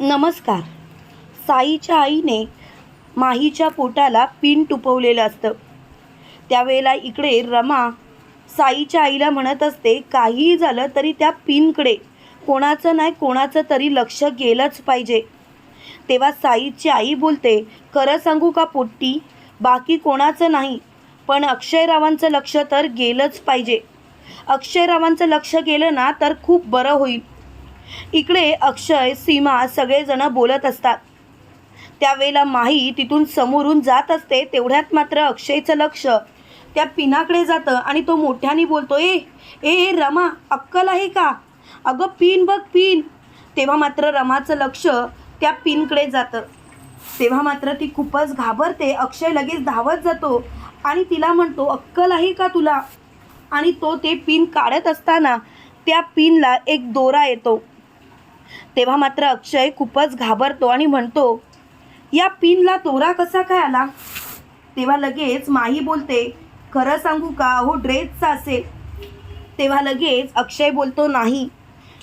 नमस्कार. साईच्या आईने माहीच्या पोटाला पिन टुपवलेलं असतं. त्यावेळेला इकडे रमा साईच्या आईला म्हणत असते काहीही झालं तरी त्या पिनकडे. कोणाचं नाही कोणाचं तरी लक्ष गेलंच पाहिजे. तेव्हा साईची आई बोलते खरं सांगू का पोट्टी? बाकी कोणाचं नाही पण अक्षयरावांचं लक्ष तर गेलंच पाहिजे. अक्षयरावांचं लक्ष गेलं ना तर खूप बरं होईल. इकडे अक्षय सीमा सगळेजण बोलत असतात. त्यावेळेला माही तिथून समोरून जात असते तेवढ्यात मात्र अक्षयचं लक्ष त्या पिनाकडे जातं आणि तो मोठ्याने बोलतो ए ए ए, रमा अक्कल आहे का? अगं पिन बघ पिन. तेव्हा मात्र रमाचं लक्ष त्या पिनकडे जातं. तेव्हा मात्र ती खूपच घाबरते. अक्षय लगेच धावत जातो आणि तिला म्हणतो अक्कल आहे का तुला? आणि तो ते पिन काढत असताना त्या पिनला एक दोरा येतो. तेव्हा मात्र अक्षय खूपच घाबरतो आणि म्हणतो या पिनला दोरा कसा काय आला? तेव्हा लगेच माही बोलते खरं सांगू का? हो ड्रेसचा असेल. तेव्हा लगेच अक्षय बोलतो नाही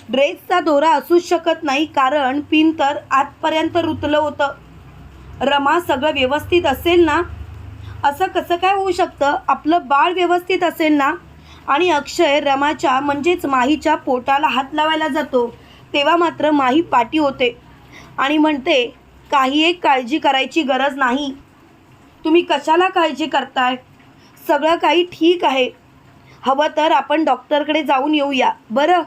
ड्रेसचा दोरा असूच शकत नाही कारण पिन तर आतपर्यंत रुतलं होतं. रमा सगळं व्यवस्थित असेल ना? असं कसं काय होऊ शकतं? आपलं बाळ व्यवस्थित असेल ना? आणि अक्षय रमाच्या म्हणजेच माहीच्या पोटाला हात लावायला जातो. तेव्हा मात्र माही पाठी होते. आणि म्हणते काही एक काळजी करायची गरज नाही. तुम्ही कशाला काळजी करताय? सगळं काही ठीक आहे. हवं तर आपण डॉक्टरकडे जाऊन येऊया. बरं.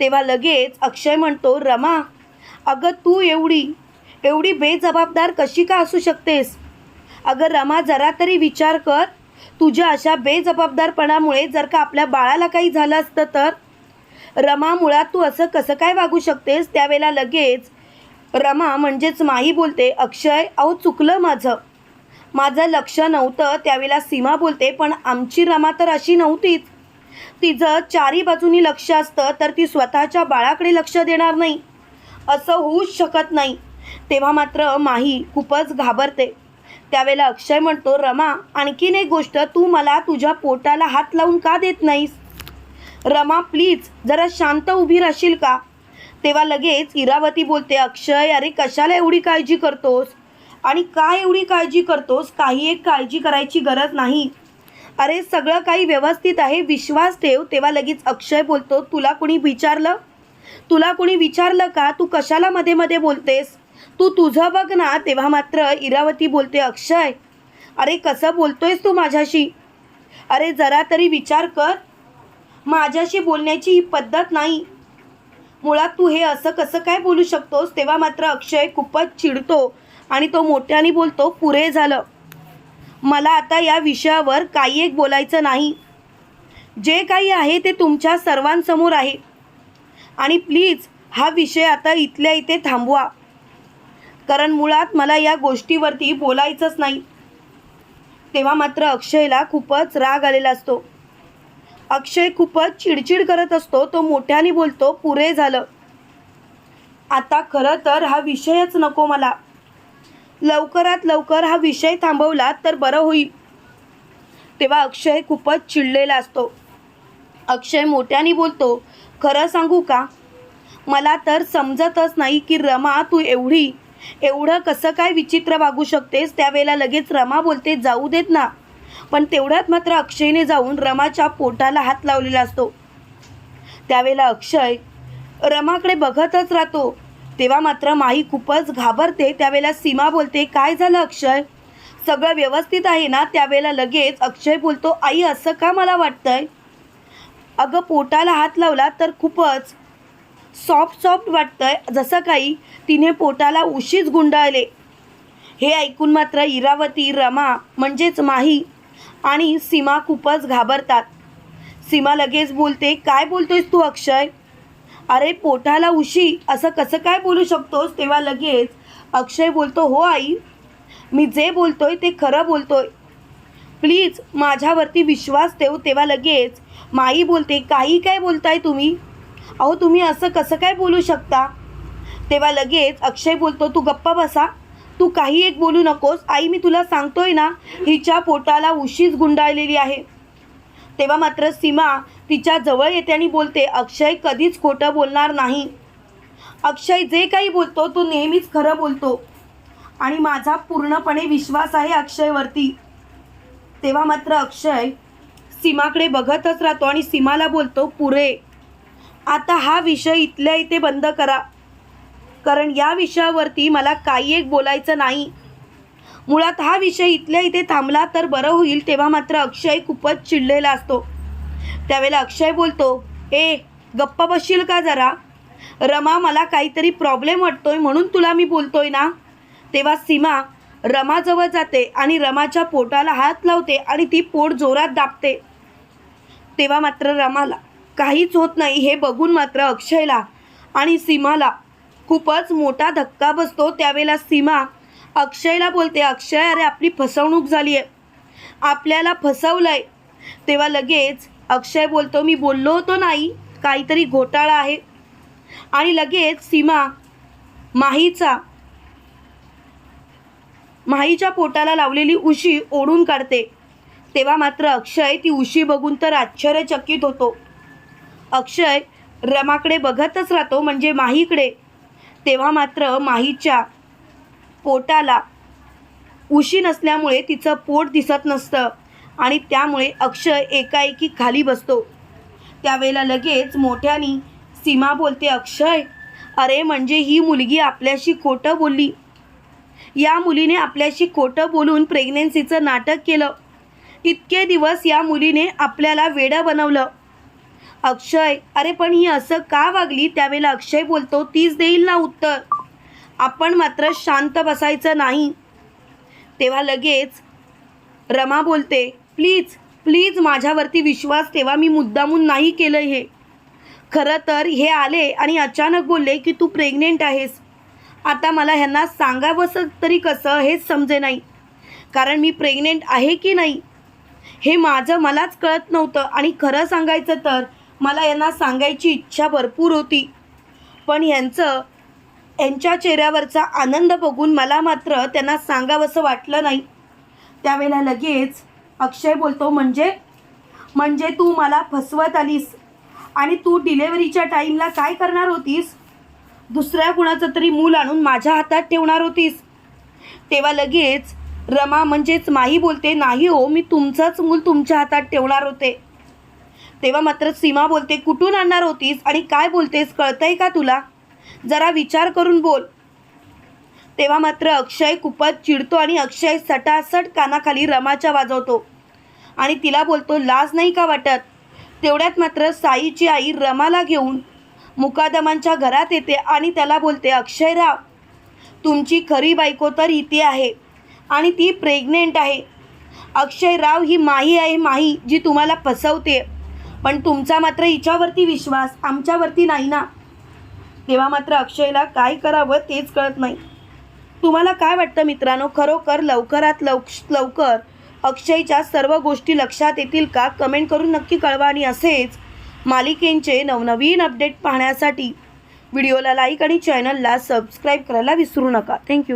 तेव्हा लगेच अक्षय म्हणतो रमा अगं तू एवढी एवढी बेजबाबदार कशी का असू शकतेस? अगं रमा जरा तरी विचार कर. तुझ्या अशा बेजबाबदारपणामुळे जर का आपल्या बाळाला काही झालं असतं तर रमा मुळात तू असं कसं काय वागू शकतेस? त्यावेळेला लगेच रमा म्हणजेच माही बोलते अक्षय अहो चुकलं माझं. माझं लक्ष नव्हतं त्यावेळेला सीमा बोलते पण आमची रमा तर अशी नव्हतीच. तिचं चारी बाजूनी लक्ष असतं तर ती स्वतःच्या बाळाकडे लक्ष देणार नाही. असं होऊच शकत नाही. तेव्हा मात्र माही खूपच घाबरते. त्यावेळेला अक्षय म्हणतो रमा आणखीन एक गोष्ट तू मला तुझ्या पोटाला हात लावून का देत नाहीस? रमा प्लीज जरा शांत उभी राहशील का? तेव्हा लगेच इरावती बोलते अक्षय अरे कशाला एवढी काळजी करतोस? आणि काय एवढी काळजी करतोस? काही एक काळजी करायची गरज नाही. अरे सगळं काही व्यवस्थित आहे विश्वास ठेव. तेव्हा लगेच अक्षय बोलतो तुला कुणी विचारलं? तुला कुणी विचारलं का? तू कशाला मध्ये मध्ये बोलतेस? तू तुझं बघ ना. तेव्हा मात्र इरावती बोलते अक्षय अरे कसं बोलतोयस तू माझ्याशी? अरे जरा तरी विचार कर. माझ्याशी बोलण्याची ही पद्धत नाही. मुळात तू हे असं कसं काय बोलू शकतोस? तेव्हा मात्र अक्षय खूपच चिडतो आणि तो मोठ्याने बोलतो पुरे झालं. मला आता या विषयावर काही एक बोलायचं नाही. जे काही आहे ते तुमच्या सर्वांसमोर आहे. आणि प्लीज हा विषय आता इथल्या इथे थांबवा. कारण मुळात मला या गोष्टीवरती बोलायचंच नाही. तेव्हा मात्र अक्षयला खूपच राग आलेला असतो. अक्षय खूपच चिडचिड करत असतो तो मोठ्याने बोलतो पुरे झालं. आता खरं तर हा विषयच नको मला. लवकरात लवकर हा विषय थांबवला तर बरं होईल. तेव्हा अक्षय खूपच चिडलेला असतो. अक्षय मोठ्याने बोलतो खरं सांगू का? मला तर समजतच नाही की रमा तू एवढी एवढं कसं काय विचित्र वागू शकतेस त्यावेळेला लगेच रमा बोलते जाऊ देत ना. पण तेवढ्यात मात्र अक्षयने जाऊन रमाच्या पोटाला हात लावलेला असतो. त्यावेळेला अक्षय रमाकडे बघतच राहतो. तेव्हा मात्र माही खूपच घाबरते. त्यावेळेला सीमा बोलते काय झालं अक्षय? सगळं व्यवस्थित आहे ना? त्यावेळेला लगेच अक्षय बोलतो आई असं का मला वाटतंय? अगं पोटाला हात लावला तर खूपच सॉफ्ट सॉफ्ट वाटतंय. जसं काही तिने पोटाला उशीच गुंडाळले. हे ऐकून मात्र इरावती रमा म्हणजेच माही आणि सीमा खूपच घाबरतात. सीमा लगेच बोलते काय बोलतोयस तू अक्षय? अरे पोटाला उशी. असं कसं काय बोलू शकतोस? तेव्हा लगेच अक्षय बोलतो हो आई. मी जे बोलतोय ते खरं बोलतोय. प्लीज माझ्यावरती विश्वास ठेव. तेव्हा लगेच माई बोलते काही काय बोलताय तुम्ही? अहो तुम्ही असं कसं काय बोलू शकता? तेव्हा लगेच अक्षय बोलतो तू गप्पा बसा. तू काही एक बोलू नकोस. आई मी तुला सांगतोय ना हिच्या पोटाला उशीच गुंडाळलेली आहे. तेव्हा मात्र सीमा तिच्या जवळ येते आणि बोलते अक्षय कधीच खोटं बोलणार नाही. अक्षय जे काही बोलतो तो नेहमीच खरं बोलतो. आणि माझा पूर्णपणे विश्वास आहे अक्षयवरती. तेव्हा मात्र अक्षय सीमाकडे बघतच राहतो आणि सीमाला बोलतो पुरे आता हा विषय इथल्या इथे बंद करा. कारण या विषयावरती मला काही एक बोलायचं नाही. मुळात हा विषय इथल्या इथे थांबला तर बरं होईल तेव्हा मात्र अक्षय खूपच चिडलेला असतो. त्यावेळेला अक्षय बोलतो ए गप्पा बसशील का जरा? रमा मला काहीतरी प्रॉब्लेम वाटतोय म्हणून तुला मी बोलतोय ना? तेव्हा सीमा रमाजवळ जाते आणि रमाच्या पोटाला हात लावते आणि ती पोट जोरात दाबते. तेव्हा मात्र रमाला काहीच होत नाही हे बघून मात्र अक्षयला आणि सीमाला खूपच मोठा धक्का बसतो त्यावेळेला सीमा अक्षयला बोलते अक्षय अरे आपली फसवणूक झाली आहे. आपल्याला फसवलंय. तेव्हा लगेच अक्षय बोलतो मी बोललो होतो नाही काहीतरी घोटाळा आहे. आणि लगेच सीमा माहीचा माहीच्या पोटाला लावलेली उशी ओढून काढते. तेव्हा मात्र अक्षय ती उशी बघून तर आश्चर्यचकित होतो. अक्षय रमाकडे बघतच राहतो म्हणजे माहीकडे. तेव्हा मात्र माहीच्या पोटाला उशी नसल्यामुळे तिचं पोट दिसत नसतं आणि त्यामुळे अक्षय एकाएकी खाली बसतो. त्यावेळेला लगेच मोठ्यानी सीमा बोलते अक्षय अरे म्हणजे ही मुलगी आपल्याशी खोटं बोलली. या मुलीने आपल्याशी खोटं बोलून प्रेग्नेन्सीचं नाटक केलं. इतके दिवस या मुलीने आपल्याला वेडं बनवलं. अक्षय. अरे पण ही असं का वागली? त्यावेळेला अक्षय बोलतो तीच देईल ना उत्तर. आपण मात्र शांत बसायचं नाही. तेव्हा लगेच रमा बोलते प्लीज प्लीज माझ्यावरती विश्वास तेव्हा मी मुद्दामून नाही केलं हे. खरं तर हे आले आणि अचानक बोलले की तू प्रेग्नेंट आहेस. आता मला ह्यांना सांगावंसं तरी कसं हेच समजे नाही. कारण मी प्रेग्नेंट आहे की नाही? हे माझं मलाच कळत नव्हतं आणि खरं सांगायचं तर मला यांना सांगायची इच्छा भरपूर होती. पण यांचं यांच्या चेहऱ्यावरचा आनंद बघून मला मात्र त्यांना सांगावंसं वाटलं नाही. त्यावेळेला लगेच अक्षय बोलतो म्हणजे? म्हणजे तू मला फसवत आलीस? आणि तू डिलेवरीच्या टाईमला काय करणार होतीस? दुसऱ्या कुणाचं तरी मूल आणून माझ्या हातात ठेवणार होतीस? तेव्हा लगेच रमा म्हणजेच माही बोलते नाही हो मी तुमचंच मूल तुमच्या हातात ठेवणार होते. तेव्हा मात्र सीमा बोलते कुठून आणणार होतीस आणि काय बोलतेस कळतंय का तुला? जरा विचार करून बोल. तेव्हा मात्र अक्षय खूपच चिडतो आणि अक्षय सटासट कानाखाली रमाच्या वाजवतो. आणि तिला बोलतो लाज नाही का वाटत? तेवढ्यात मात्र साईची आई रमाला घेऊन मुकादमांच्या घरात येते आणि त्याला बोलते अक्षयराव तुमची खरी बायको तर इथे आहे आणि ती प्रेग्नेंट आहे. अक्षयराव ही माही आहे माही जी तुम्हाला फसवते पण तुमचा मात्र हिच्यावरती विश्वास आमच्यावरती नाही ना? तेव्हा मात्र अक्षयला काय करावं तेच कळत नाही. तुम्हाला काय वाटतं मित्रांनो? खरोखर लवकरात लव लवकर अक्षयच्या सर्व गोष्टी लक्षात येतील का? कमेंट करून नक्की कळवा आणि असेच मालिकेंचे नवनवीन अपडेट पाहण्यासाठी व्हिडिओला लाईक आणि चॅनलला सबस्क्राईब करायला विसरू नका. थँक्यू.